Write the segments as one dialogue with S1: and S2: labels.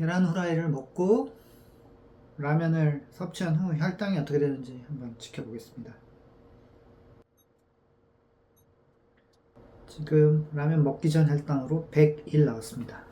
S1: 계란 후라이를 먹고 라면을 섭취한 후 혈당이 어떻게 되는지 한번 지켜보겠습니다. 지금 라면 먹기 전 혈당으로 101 나왔습니다.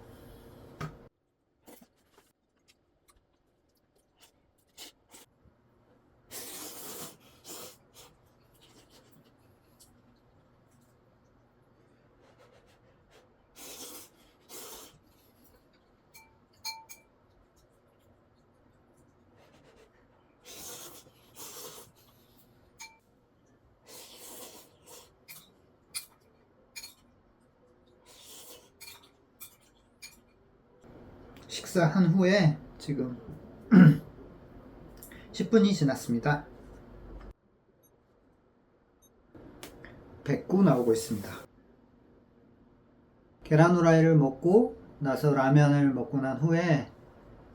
S1: 식사한 후에 지금 10분이 지났습니다. 109 나오고 있습니다. 계란 후라이를 먹고 나서 라면을 먹고 난 후에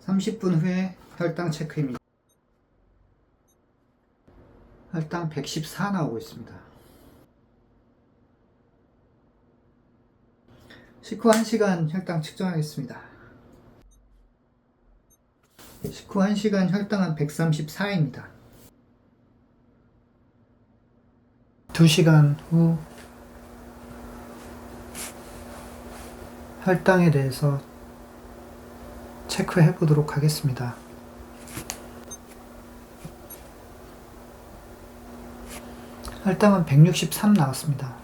S1: 30분 후에 혈당 체크입니다. 혈당 114 나오고 있습니다. 식후 1시간 혈당 측정하겠습니다. 식후 1시간 혈당은 134입니다. 2시간 후 혈당에 대해서 체크해 보도록 하겠습니다. 혈당은 163 나왔습니다.